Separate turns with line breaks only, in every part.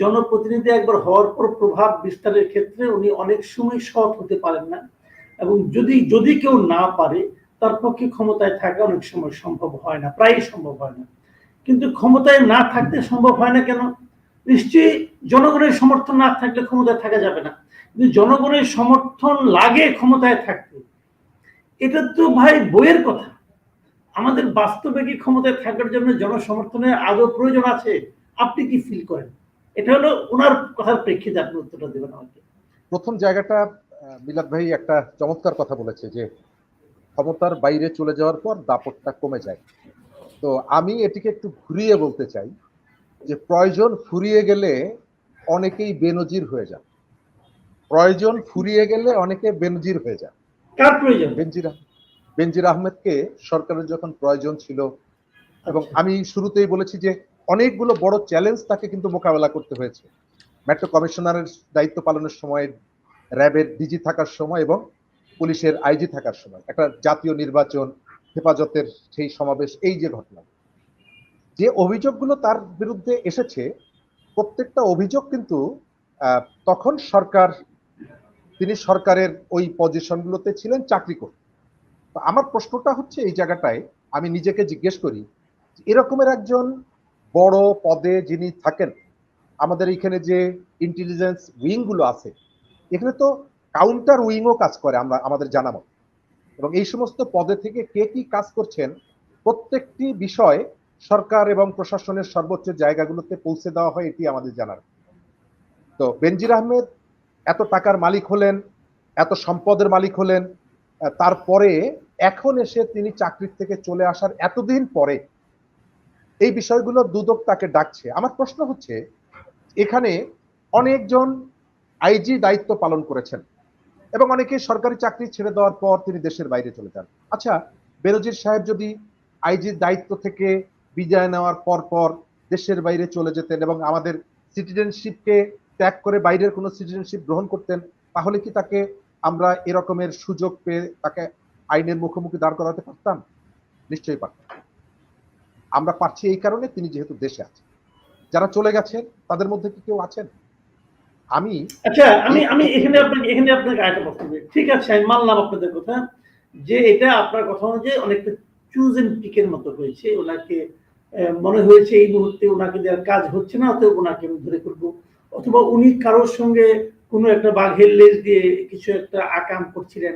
জনপ্রতিনিধি একবার হওয়ার পর প্রভাব বিস্তারের ক্ষেত্রে উনি অনেক সময় সৎ হতে পারেন না। এবং যদি যদি কেউ না পারে, তার পক্ষে ক্ষমতায় থাকা অনেক সময় সম্ভব হয় না, প্রায়ই সম্ভব হয় না। কিন্তু ক্ষমতায় না থাকতে সম্ভব হয় না কেন? নিশ্চয়ই জনগণের সমর্থন না থাকলে ক্ষমতায় থাকা যাবে না। কিন্তু জনগণের সমর্থন লাগে ক্ষমতায় থাকতে, এটা তো ভাই বইয়ের কথা। আমাদের বাস্তবে কি ক্ষমতায় থাকার জন্য জনসমর্থনের আদৌ প্রয়োজন আছে? আপনি কি ফিল করেন? এটা হলো ওনার কথার প্রেক্ষিতে আপনি উত্তরটা দেবেন আমাকে।
প্রথম জায়গাটা মিলাদ ভাই একটা চমৎকার কথা বলেছে যে ক্ষমতার বাইরে চলে যাওয়ার পর দাপটটা কমে যায়। তো আমি এটিকে একটু ঘুরিয়ে বলতে চাই যে প্রয়োজন ফুরিয়ে গেলে অনেকেই বেনজির হয়ে যায় প্রয়োজন ফুরিয়ে গেলে অনেকে বেনজির হয়ে
কার প্রয়োজন?
বেনজির বেনজির আহমেদকে সরকারের যখন প্রয়োজন ছিল এবং। আমি শুরুতেই বলেছি যে অনেকগুলো বড় চ্যালেঞ্জ তাকে কিন্তু মোকাবেলা করতে হয়েছে। মেট্রো কমিশনারের দায়িত্ব পালনের সময় র্যাবের ডিজি থাকার সময় এবং পুলিশের আইজি থাকার সময়, একটা জাতীয় নির্বাচন, হেফাজতের সেই সমাবেশ, এই যে ঘটনা। যে অভিযোগগুলো তার বিরুদ্ধে এসেছে, প্রত্যেকটা অভিযোগ কিন্তু তখন সরকার, তিনি সরকারের ওই পজিশনগুলোতে ছিলেন চাকরি করতেন আমার প্রশ্নটা হচ্ছে এই জায়গাটায়, আমি নিজেকে জিজ্ঞেস করি এরকমের একজন বড় পদে যিনি থাকেন, আমাদের এখানে যে ইন্টেলিজেন্স উইংগুলো আছে, এখানে তো কাউন্টার উইংও কাজ করে আমরা, আমাদের জানা এবং এই সমস্ত পদে থেকে কে কি কাজ করছেন, প্রত্যেকটি বিষয় সরকার এবং প্রশাসনের সর্বোচ্চ জায়গাগুলোতে পৌঁছে দেওয়া হয়, এটি আমাদের জানার। তো বেনজির আহমেদ এত টাকার মালিক হলেন, এত সম্পদের মালিক হলেন তারপরে এখন এসে তিনি চাকরির থেকে চলে আসার এতদিন পরে এই বিষয়গুলো দুদক তাকে ডাকছে। আমার প্রশ্ন হচ্ছে, এখানে অনেকজন আইজি দায়িত্ব পালন করেছেন এবং অনেকে সরকারি চাকরি ছেড়ে দেওয়ার পর তিনি দেশের বাইরে চলে যান। আচ্ছা বেরোজির সাহেব যদি আইজির দায়িত্ব থেকে বিদায় নেওয়ার পর পর দেশের বাইরে চলে যেতেন এবং আমাদের সিটিজেনশিপকে ত্যাগ করে বাইরের কোনো সিটিজেনশিপ গ্রহণ করতেন, তাহলে কি তাকে আমরা এরকমের সুযোগ পেয়ে তাকে আইনের মুখোমুখি দাঁড় করাতে পারতাম? নিশ্চয়ই পারতাম। আমরা পারছি এই কারণে তিনি যেহেতু দেশে আছেন। যারা চলে গেছেন, তাদের মধ্যে কি কেউ আছেন? আমি
আচ্ছা আমি আমি এখানে আপনাকে এখানে আপনাকে আরেকটা প্রশ্ন। ঠিক আছে, আমি মানলাম আপনাদের কথা যে এটা আপনার কথা অনুযায়ী অনেকটা চুজ এন্ড পিকের মতো হয়েছে। ওনাকে মনে হয়েছে এই মুহূর্তে ওনাকে দেওয়ার কাজ হচ্ছে না, অতএব ওনাকে আমি ধরে করব। অথবা উনি কারোর সঙ্গে কোনো একটা বাঘের লেজ দিয়ে কিছু একটা আকাম করছিলেন,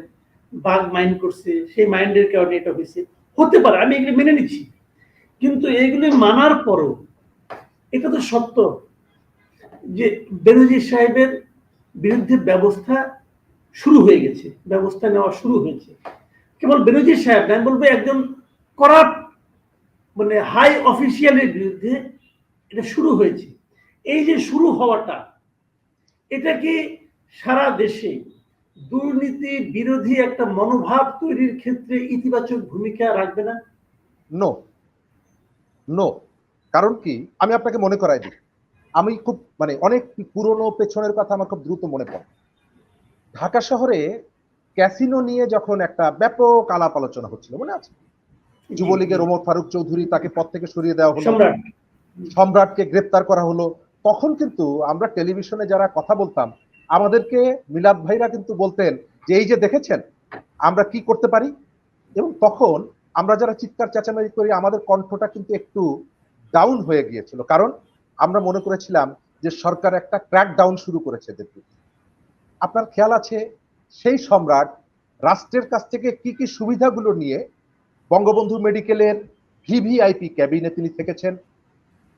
বাঘ মাইন্ড করছে, সেই মাইন্ডের কারণে এটা হয়েছে। হতে পারে, আমি এগুলো মেনে নিচ্ছি। কিন্তু এগুলি মানার পরও এটা তো সত্য যে বেনজির সাহেবের বিরুদ্ধে ব্যবস্থা শুরু হয়ে গেছে ব্যবস্থা নেওয়া শুরু হয়েছে। কেবল বেনজির সাহেব না, বলব একজন করাপ্ট মানে হাই অফিসিয়ালের বিরুদ্ধে এটা শুরু হয়েছে। এই যে শুরু হওয়াটা এটা কি সারা দেশে দুর্নীতি বিরোধী একটা মনোভাব তৈরির ক্ষেত্রে ইতিবাচক ভূমিকা রাখবে না?
নো নো কারণ কি? আমি আপনাকে মনে করাই দিই। আমি খুব মানে অনেক পুরনো পেছনের কথা আমার খুব দ্রুত মনে পড়ে। ঢাকা শহরে ক্যাসিনো নিয়ে যখন একটা ব্যাপক আলাপ আলোচনা হচ্ছিল মনে আছে? যুবলীগের ওমর ফারুক চৌধুরী তাকে পদ থেকে সরিয়ে দেওয়া হলো। সম্রাটকে গ্রেপ্তার করা হলো। তখন কিন্তু আমরা টেলিভিশনে যারা কথা বলতাম আমাদেরকে মিলাদ ভাইরা কিন্তু বলতেন যে এই যে দেখেছেন আমরা কি করতে পারি? এবং তখন আমরা যারা চিৎকার চেঁচামেচি করি, আমাদের কণ্ঠটা কিন্তু একটু ডাউন হয়ে গিয়েছিল। কারণ আমরা মনে করেছিলাম যে সরকার একটা ক্র্যাক ডাউন শুরু করেছে এদের আপনার খেয়াল আছে, সেই সম্রাট রাষ্ট্রের কাছ থেকে কি কি সুবিধাগুলো নিয়ে বঙ্গবন্ধু মেডিকেলের ভিভিআইপি ক্যাবিনে তিনি থেকেছেন,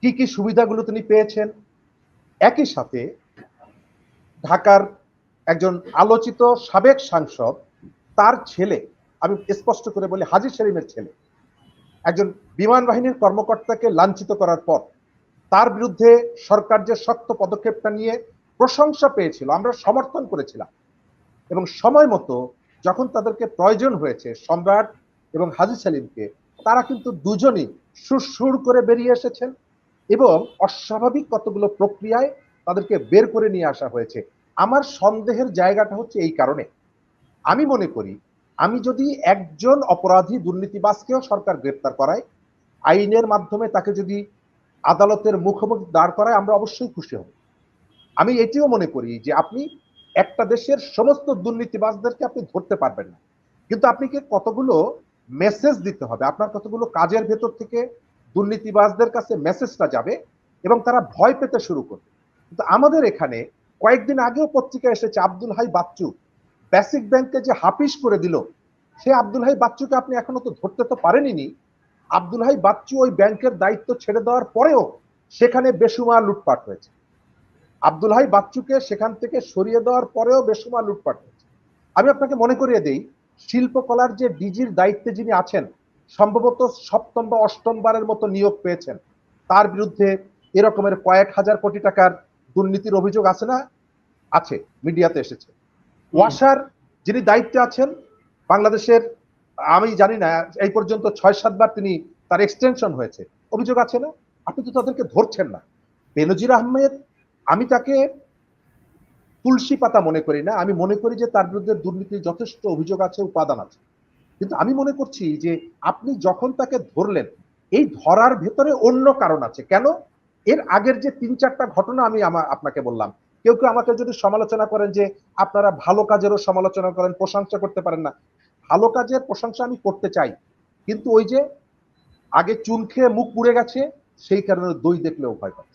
কি কি সুবিধাগুলো তিনি পেয়েছেন? একই সাথে ঢাকার একজন আলোচিত সাবেক সাংসদ, তার ছেলে আমি স্পষ্ট করে বলি হাজির সেলিমের ছেলে। একজন বিমান বাহিনীর কর্মকর্তাকে লাঞ্ছিত করার পর তার বিরুদ্ধে সরকার যে শক্ত পদক্ষেপটা নিয়ে প্রশংসা পেয়েছিল, আমরা সমর্থন করেছিলাম। এবং সময় মতো যখন তাদেরকে প্রয়োজন হয়েছে সম্রাট এবং হাজি সেলিমকে, তারা কিন্তু দুজনই সুর করে বেরিয়ে এসেছেন এবং অস্বাভাবিক কতগুলো প্রক্রিয়ায় তাদেরকে বের করে নিয়ে আসা হয়েছে। আমার সন্দেহের জায়গাটা হচ্ছে এই কারণে। আমি মনে করি আমি যদি একজন অপরাধী দুর্নীতিবাজকেও সরকার গ্রেপ্তার করায়, আইনের মাধ্যমে তাকে যদি আদালতের মুখোমুখি দাঁড় করায়, আমরা অবশ্যই খুশি হব। আমি এটিও মনে করি যে আপনি একটা দেশের সমস্ত দুর্নীতিবাজদেরকে আপনি ধরতে পারবেন না। কিন্তু আপনাকে কতগুলো মেসেজ দিতে হবে? আপনার কতগুলো কাজের ভেতর থেকে দুর্নীতিবাজদের কাছে মেসেজটা যাবে এবং তারা ভয় পেতে শুরু করবে। কিন্তু আমাদের এখানে কয়েকদিন আগেও পত্রিকা এসেছে, আব্দুল হাই বাচ্চু বেসিক ব্যাংকে যে হাফিস করে দিল, সে আব্দুল হাই বাচ্চুকে আপনি এখনও তো ধরতে তো পারেনি আব্দুল হাই বাচ্চু ওই ব্যাংকের দায়িত্ব ছেড়ে দেওয়ার পরেও সেখানে বেসুমা লুটপাট হয়েছে। আব্দুল হাই বাচ্চুকে সেখান থেকে সরিয়ে দেওয়ার পরেও বেসুমা লুটপাট হয়েছে। আমি আপনাকে মনে করিয়ে দিই, শিল্পকলার যে ডিজির দায়িত্বে যিনি আছেন, সম্ভবত সপ্তম বা অষ্টম বারের মতো নিয়োগ পেয়েছেন। তার বিরুদ্ধে এরকমের কয়েক হাজার কোটি টাকার দুর্নীতির অভিযোগ আছে না? আছে, মিডিয়াতে এসেছে। ওয়াসার যিনি দায়িত্বে আছেন, বাংলাদেশের, আমি জানি না, এই পর্যন্ত ছয় সাতবার তিনি তার এক্সটেনশন হয়েছে। অভিযোগ আছে না? আপনি তো তাদেরকে ধরছেন না। বেনজির আহমেদ, আমি তাকে তুলসী পাতা মনে করি না। আমি মনে করি যে তার বিরুদ্ধে দুর্নীতির যথেষ্ট অভিযোগ আছে, উপাদান আছে। কিন্তু আমি মনে করছি যে আপনি যখন তাকে ধরলেন, এই ধরার ভেতরে অন্য কারণ আছে। কেন? এর আগের যে তিন, চারটা ঘটনা আমি আমার আপনাকে বললাম। কেউ কেউ আমাকে যদি সমালোচনা করেন যে আপনারা ভালো কাজেরও সমালোচনা করেন, প্রশংসা করতে পারেন না। ভালো কাজের প্রশংসা আমি করতে চাই। কিন্তু ওই যে আগে চুন খেয়ে মুখ পুড়ে গেছে, সেই কারণে দই দেখলেও ভয় পাচ্ছে।